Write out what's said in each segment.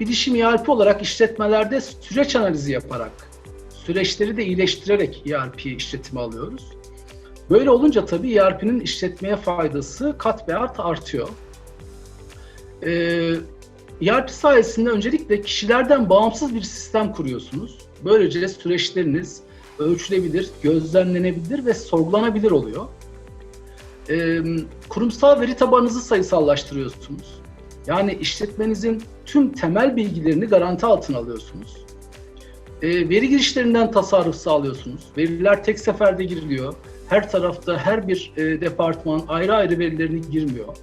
bilişim ERP olarak işletmelerde süreç analizi yaparak, süreçleri de iyileştirerek ERP işletimi alıyoruz. Böyle olunca tabii ERP'nin işletmeye faydası kat be art artıyor. Ee, ERP sayesinde öncelikle kişilerden bağımsız bir sistem kuruyorsunuz. Böylece süreçleriniz ölçülebilir, gözlemlenebilir ve sorgulanabilir oluyor. Ee, kurumsal veri tabanınızı sayısallaştırıyorsunuz. Yani işletmenizin tüm temel bilgilerini garanti altına alıyorsunuz. Ee, veri girişlerinden tasarruf sağlıyorsunuz. Veriler tek seferde giriliyor. Her tarafta her bir e, departman ayrı ayrı verilerini girmiyor.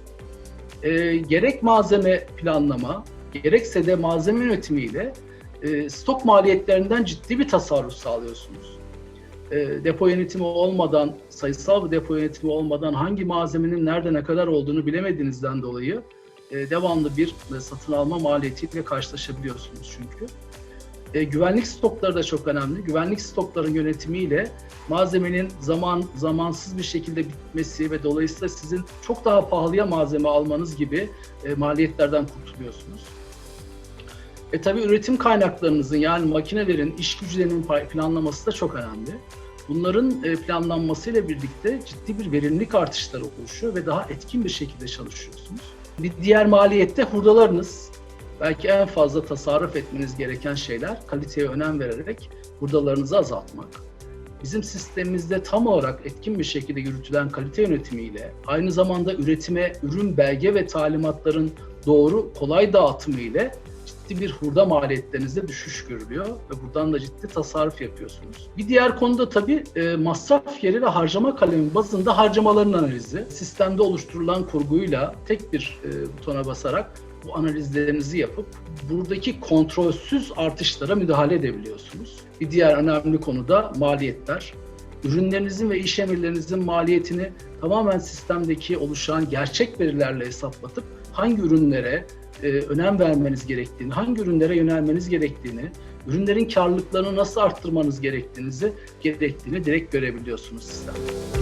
E, gerek malzeme planlama, gerekse de malzeme yönetimiyle e, stok maliyetlerinden ciddi bir tasarruf sağlıyorsunuz. E, depo yönetimi olmadan, sayısal bir depo yönetimi olmadan hangi malzemenin nerede ne kadar olduğunu bilemediğinizden dolayı e, devamlı bir e, satın alma maliyetiyle karşılaşabiliyorsunuz çünkü. E, güvenlik stokları da çok önemli. Güvenlik stokların yönetimiyle malzemenin zaman zamansız bir şekilde bitmesi ve dolayısıyla sizin çok daha pahalıya malzeme almanız gibi e, maliyetlerden kurtuluyorsunuz. E tabi üretim kaynaklarınızın yani makinelerin, iş güçlerinin planlaması da çok önemli. Bunların e, planlanmasıyla birlikte ciddi bir verimlilik artışları oluşuyor ve daha etkin bir şekilde çalışıyorsunuz. Bir diğer maliyette hurdalarınız, belki en fazla tasarruf etmeniz gereken şeyler kaliteye önem vererek hurdalarınızı azaltmak. Bizim sistemimizde tam olarak etkin bir şekilde yürütülen kalite yönetimiyle aynı zamanda üretime ürün belge ve talimatların doğru kolay dağıtımı ile ciddi bir hurda maliyetlerinizde düşüş görülüyor ve buradan da ciddi tasarruf yapıyorsunuz. Bir diğer konuda tabii e, masraf yeri ve harcama kalemi bazında harcamaların analizi. Sistemde oluşturulan kurguyla tek bir e, butona basarak bu analizlerinizi yapıp buradaki kontrolsüz artışlara müdahale edebiliyorsunuz. Bir diğer önemli konu da maliyetler. Ürünlerinizin ve iş emirlerinizin maliyetini tamamen sistemdeki oluşan gerçek verilerle hesaplatıp hangi ürünlere e, önem vermeniz gerektiğini, hangi ürünlere yönelmeniz gerektiğini, ürünlerin karlılıklarını nasıl arttırmanız gerektiğinizi gerektiğini direkt görebiliyorsunuz sistemde.